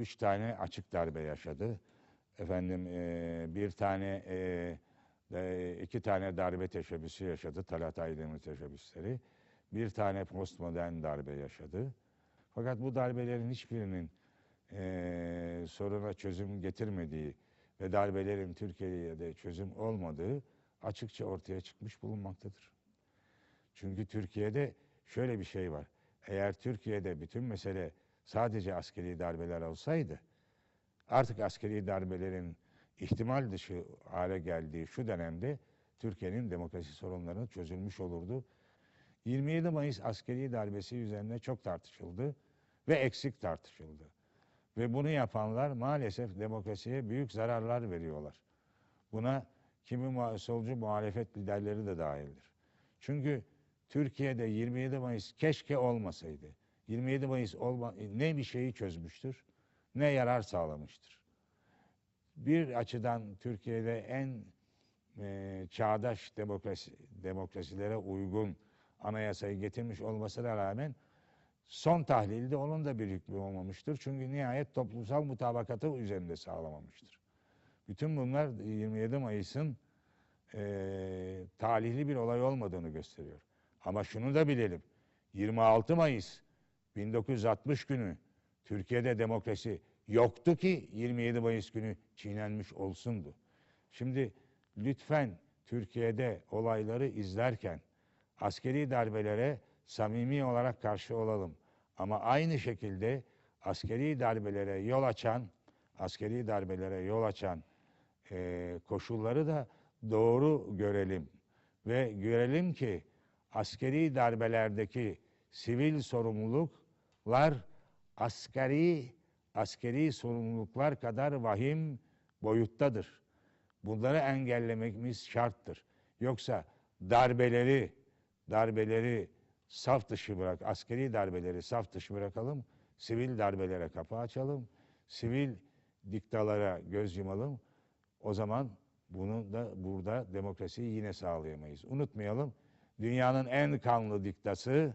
üç tane açık darbe yaşadı. Efendim e, bir tane e, e, iki tane darbe teşebbüsü yaşadı. Talat Aydemir teşebbüsleri. Bir tane postmodern darbe yaşadı. Fakat bu darbelerin hiçbirinin e, soruna çözüm getirmediği ve darbelerin Türkiye'de çözüm olmadığı açıkça ortaya çıkmış bulunmaktadır. Çünkü Türkiye'de şöyle bir şey var. Eğer Türkiye'de bütün mesele sadece askeri darbeler olsaydı, artık askeri darbelerin ihtimal dışı hale geldiği şu dönemde Türkiye'nin demokrasi sorunları çözülmüş olurdu. 27 Mayıs askeri darbesi üzerine çok tartışıldı ve eksik tartışıldı. Ve bunu yapanlar maalesef demokrasiye büyük zararlar veriyorlar. Buna kimi solcu muhalefet liderleri de dahildir. Çünkü Türkiye'de 27 Mayıs keşke olmasaydı. 27 Mayıs olma, ne bir şeyi çözmüştür, ne yarar sağlamıştır. Bir açıdan Türkiye'de en e, çağdaş demokrasi, demokrasilere uygun anayasayı getirmiş olmasına rağmen son tahlilde onun da bir hükmü olmamıştır. Çünkü nihayet toplumsal mutabakatı üzerinde sağlamamıştır. Bütün bunlar 27 Mayıs'ın e, talihli bir olay olmadığını gösteriyor. Ama şunu da bilelim. 26 Mayıs 1960 günü Türkiye'de demokrasi yoktu ki 27 Mayıs günü çiğnenmiş olsundu. Şimdi lütfen Türkiye'de olayları izlerken askeri darbelere samimi olarak karşı olalım. Ama aynı şekilde askeri darbelere yol açan, askeri darbelere yol açan e, koşulları da doğru görelim. Ve görelim ki askeri darbelerdeki sivil sorumluluklar askeri askeri sorumluluklar kadar vahim boyuttadır. Bunları engellememiz şarttır. Yoksa darbeleri darbeleri saf dışı bırak, askeri darbeleri saf dışı bırakalım, sivil darbelere kapı açalım, sivil diktalara göz yumalım. O zaman bunu da burada demokrasiyi yine sağlayamayız. Unutmayalım, dünyanın en kanlı diktası,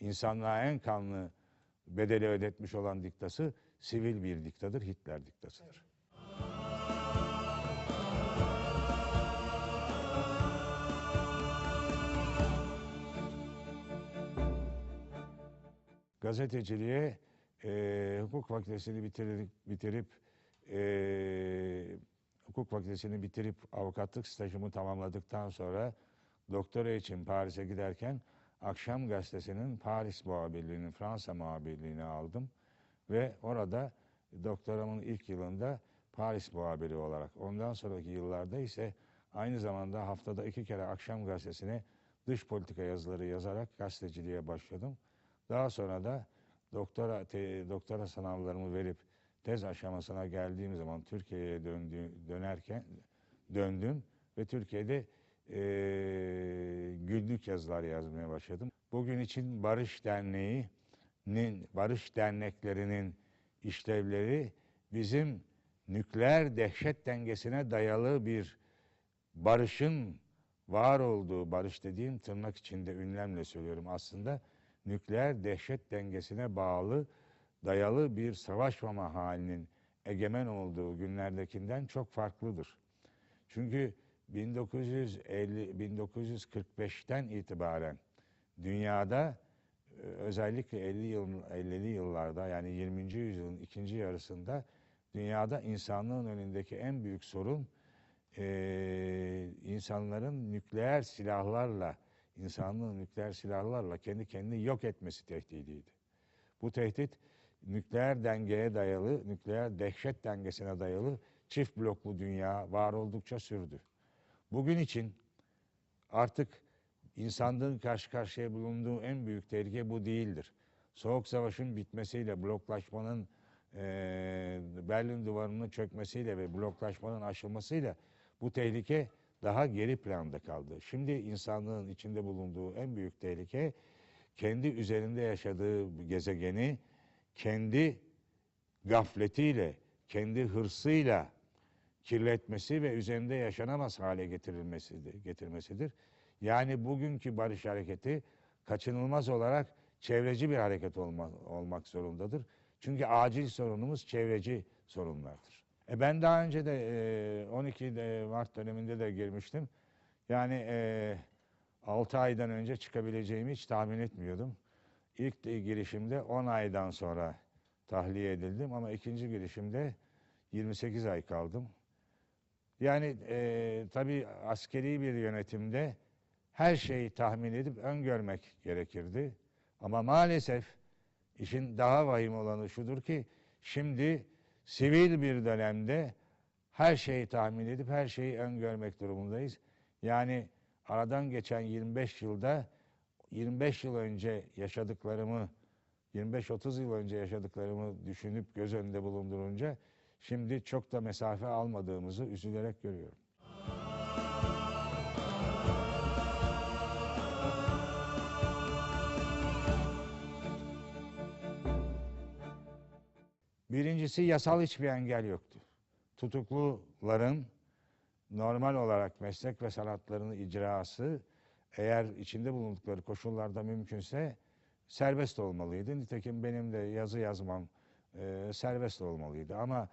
insanlığa en kanlı bedeli ödetmiş olan diktası sivil bir diktadır, Hitler diktasıdır. Gazeteciliğe e, hukuk fakültesini bitirip, bitirip e, hukuk fakültesini bitirip avukatlık stajımı tamamladıktan sonra doktora için Paris'e giderken Akşam Gazetesi'nin Paris muhabirliğini, Fransa muhabirliğini aldım. Ve orada doktoramın ilk yılında Paris muhabiri olarak, ondan sonraki yıllarda ise aynı zamanda haftada iki kere Akşam Gazetesi'ne dış politika yazıları yazarak gazeteciliğe başladım. Daha sonra da doktora te, doktora sınavlarımı verip tez aşamasına geldiğim zaman Türkiye'ye döndü, dönerken döndüm ve Türkiye'de e, günlük yazılar yazmaya başladım. Bugün için Barış Derneği'nin, Barış Derneklerinin işlevleri bizim nükleer dehşet dengesine dayalı bir barışın var olduğu, barış dediğim tırnak içinde ünlemle söylüyorum aslında, nükleer dehşet dengesine bağlı, dayalı bir savaşmama halinin egemen olduğu günlerdekinden çok farklıdır. Çünkü 1950 1945'ten itibaren dünyada e, özellikle 50 yıl 50'li yıllarda yani 20. yüzyılın ikinci yarısında dünyada insanlığın önündeki en büyük sorun e, insanların nükleer silahlarla insanlığın nükleer silahlarla kendi kendini yok etmesi tehdidiydi. Bu tehdit nükleer dengeye dayalı, nükleer dehşet dengesine dayalı çift bloklu dünya var oldukça sürdü. Bugün için artık insanlığın karşı karşıya bulunduğu en büyük tehlike bu değildir. Soğuk Savaş'ın bitmesiyle, bloklaşmanın e, Berlin duvarının çökmesiyle ve bloklaşmanın aşılmasıyla bu tehlike daha geri planda kaldı. Şimdi insanlığın içinde bulunduğu en büyük tehlike kendi üzerinde yaşadığı gezegeni kendi gafletiyle, kendi hırsıyla kirletmesi ve üzerinde yaşanamaz hale getirilmesidir, getirmesidir. Yani bugünkü barış hareketi kaçınılmaz olarak çevreci bir hareket olma, olmak zorundadır. Çünkü acil sorunumuz çevreci sorunlardır. E ben daha önce de e, 12 de Mart döneminde de girmiştim. Yani e, 6 aydan önce çıkabileceğimi hiç tahmin etmiyordum. İlk de girişimde 10 aydan sonra tahliye edildim ama ikinci girişimde 28 ay kaldım. Yani e, tabii askeri bir yönetimde her şeyi tahmin edip öngörmek gerekirdi. Ama maalesef işin daha vahim olanı şudur ki şimdi sivil bir dönemde her şeyi tahmin edip her şeyi öngörmek durumundayız. Yani aradan geçen 25 yılda 25 yıl önce yaşadıklarımı 25-30 yıl önce yaşadıklarımı düşünüp göz önünde bulundurunca şimdi çok da mesafe almadığımızı üzülerek görüyorum. Birincisi yasal hiçbir engel yoktu. Tutukluların normal olarak meslek ve sanatlarının icrası eğer içinde bulundukları koşullarda mümkünse serbest olmalıydı. Nitekim benim de yazı yazmam e, serbest olmalıydı. Ama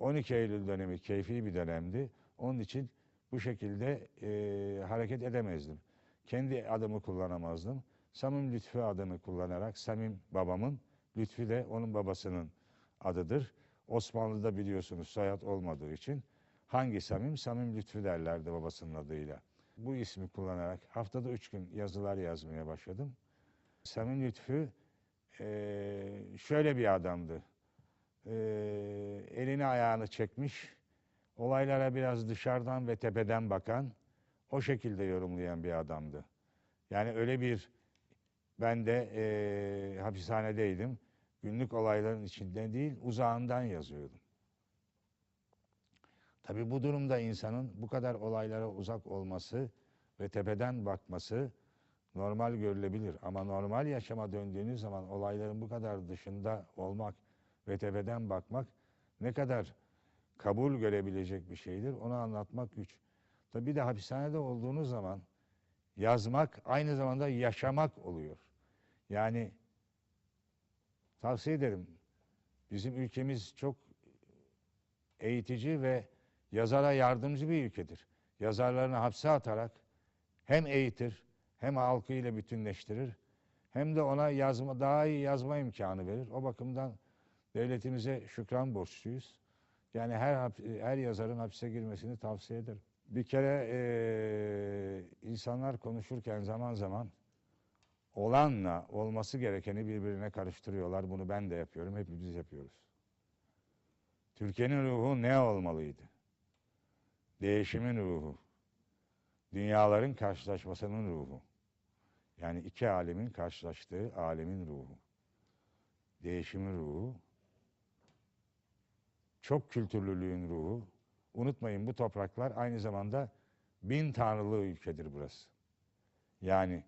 12 Eylül dönemi keyfi bir dönemdi. Onun için bu şekilde e, hareket edemezdim. Kendi adımı kullanamazdım. Samim Lütfü adını kullanarak Samim babamın, Lütfü de onun babasının adıdır. Osmanlı'da biliyorsunuz soyad olmadığı için hangi Samim? Samim Lütfü derlerdi babasının adıyla. Bu ismi kullanarak haftada üç gün yazılar yazmaya başladım. Samim Lütfü e, şöyle bir adamdı. E, elini ayağını çekmiş, olaylara biraz dışarıdan ve tepeden bakan, o şekilde yorumlayan bir adamdı. Yani öyle bir, ben de e, hapishanedeydim. Günlük olayların içinde değil, uzağından yazıyordum. Tabii bu durumda insanın bu kadar olaylara uzak olması ve tepeden bakması normal görülebilir. Ama normal yaşama döndüğünüz zaman olayların bu kadar dışında olmak ve tepeden bakmak ne kadar kabul görebilecek bir şeydir onu anlatmak güç. Tabii bir de hapishanede olduğunuz zaman yazmak aynı zamanda yaşamak oluyor. Yani tavsiye ederim. Bizim ülkemiz çok eğitici ve yazara yardımcı bir ülkedir. Yazarlarını hapse atarak hem eğitir hem halkıyla bütünleştirir hem de ona yazma daha iyi yazma imkanı verir. O bakımdan devletimize şükran borçluyuz. Yani her her yazarın hapse girmesini tavsiye ederim. Bir kere e, insanlar konuşurken zaman zaman olanla olması gerekeni birbirine karıştırıyorlar. Bunu ben de yapıyorum, hepimiz yapıyoruz. Türkiye'nin ruhu ne olmalıydı? Değişimin ruhu. Dünyaların karşılaşmasının ruhu. Yani iki alemin karşılaştığı alemin ruhu. Değişimin ruhu. Çok kültürlülüğün ruhu. Unutmayın bu topraklar aynı zamanda bin tanrılı ülkedir burası. Yani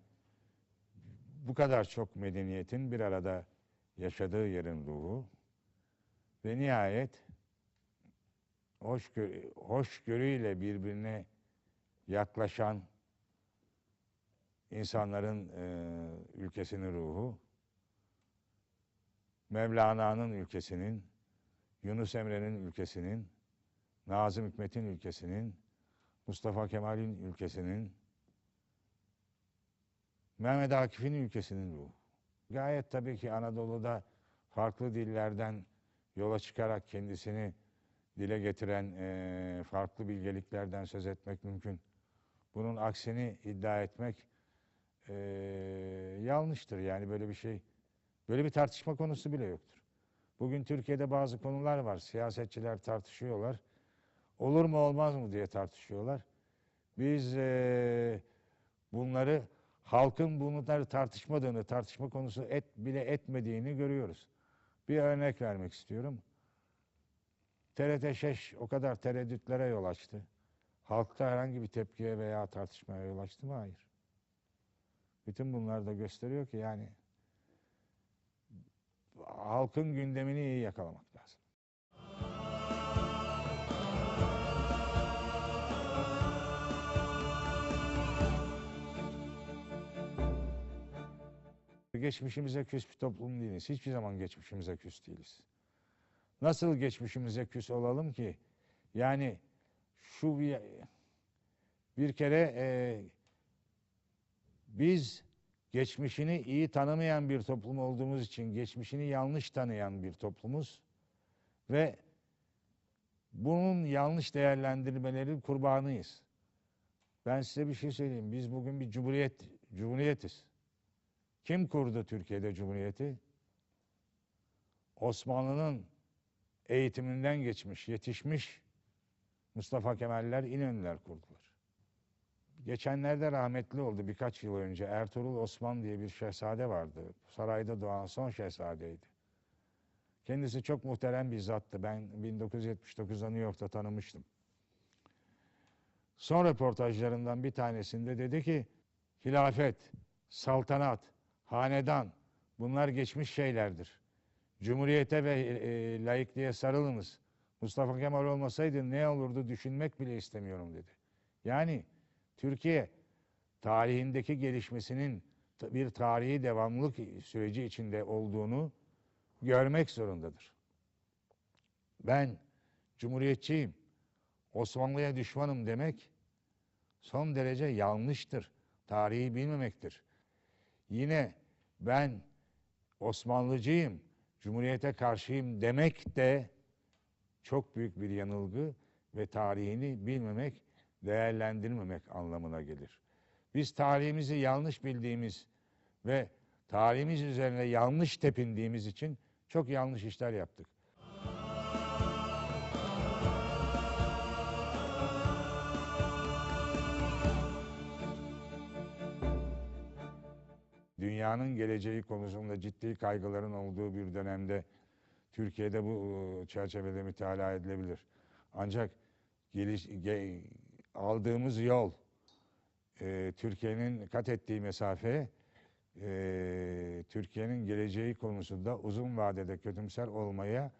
bu kadar çok medeniyetin bir arada yaşadığı yerin ruhu ve nihayet hoşgörü, hoşgörüyle birbirine yaklaşan insanların e, ülkesinin ruhu, Mevlana'nın ülkesinin, Yunus Emre'nin ülkesinin, Nazım Hikmet'in ülkesinin, Mustafa Kemal'in ülkesinin, Mehmet Akif'in ülkesinin ruhu. Gayet tabii ki Anadolu'da farklı dillerden yola çıkarak kendisini dile getiren e, farklı bilgeliklerden söz etmek mümkün. Bunun aksini iddia etmek e, yanlıştır. Yani böyle bir şey, böyle bir tartışma konusu bile yoktur. Bugün Türkiye'de bazı konular var. Siyasetçiler tartışıyorlar. Olur mu olmaz mı diye tartışıyorlar. Biz e, bunları halkın bunları tartışmadığını, tartışma konusu et bile etmediğini görüyoruz. Bir örnek vermek istiyorum. TRT Şeş o kadar tereddütlere yol açtı. Halkta herhangi bir tepkiye veya tartışmaya yol açtı mı? Hayır. Bütün bunlar da gösteriyor ki yani halkın gündemini iyi yakalamak lazım. geçmişimize küs bir toplum değiliz. Hiçbir zaman geçmişimize küs değiliz. Nasıl geçmişimize küs olalım ki? Yani şu bir, bir kere e, biz geçmişini iyi tanımayan bir toplum olduğumuz için geçmişini yanlış tanıyan bir toplumuz ve bunun yanlış değerlendirmeleri kurbanıyız. Ben size bir şey söyleyeyim. Biz bugün bir cumhuriyet cumhuriyetiz. Kim kurdu Türkiye'de cumhuriyeti? Osmanlı'nın eğitiminden geçmiş, yetişmiş Mustafa Kemaller, İnönüler kurdular. Geçenlerde rahmetli oldu birkaç yıl önce. Ertuğrul Osman diye bir şehzade vardı. Sarayda doğan son şehzadeydi. Kendisi çok muhterem bir zattı. Ben 1979'da New York'ta tanımıştım. Son röportajlarından bir tanesinde dedi ki hilafet, saltanat, hanedan bunlar geçmiş şeylerdir. Cumhuriyete ve e, laikliğe sarılınız. Mustafa Kemal olmasaydı ne olurdu düşünmek bile istemiyorum dedi. Yani Türkiye tarihindeki gelişmesinin bir tarihi devamlılık süreci içinde olduğunu görmek zorundadır. Ben cumhuriyetçiyim, Osmanlı'ya düşmanım demek son derece yanlıştır. Tarihi bilmemektir. Yine ben Osmanlıcıyım, Cumhuriyete karşıyım demek de çok büyük bir yanılgı ve tarihini bilmemek, değerlendirmemek anlamına gelir. Biz tarihimizi yanlış bildiğimiz ve tarihimiz üzerine yanlış tepindiğimiz için çok yanlış işler yaptık. Dünyanın geleceği konusunda ciddi kaygıların olduğu bir dönemde Türkiye'de bu e, çerçevede mütalaa edilebilir. Ancak geliş, ge, aldığımız yol, e, Türkiye'nin kat ettiği mesafe, e, Türkiye'nin geleceği konusunda uzun vadede kötümser olmaya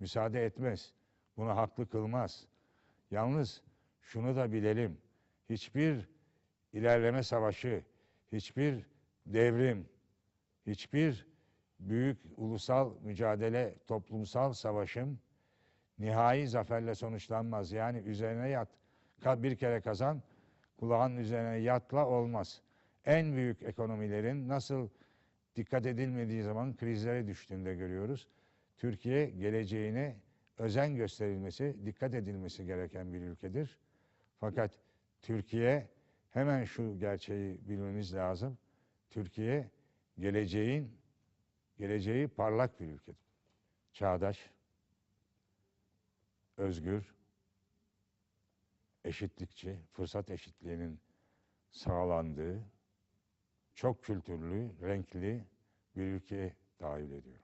müsaade etmez. Bunu haklı kılmaz. Yalnız şunu da bilelim. Hiçbir ilerleme savaşı, hiçbir devrim, hiçbir büyük ulusal mücadele, toplumsal savaşın nihai zaferle sonuçlanmaz. Yani üzerine yat, bir kere kazan, kulağın üzerine yatla olmaz. En büyük ekonomilerin nasıl dikkat edilmediği zaman krizlere düştüğünde görüyoruz. Türkiye geleceğine özen gösterilmesi, dikkat edilmesi gereken bir ülkedir. Fakat Türkiye hemen şu gerçeği bilmemiz lazım. Türkiye geleceğin geleceği parlak bir ülkedir. Çağdaş, özgür, eşitlikçi, fırsat eşitliğinin sağlandığı, çok kültürlü, renkli bir ülke tahayyül ediyorum.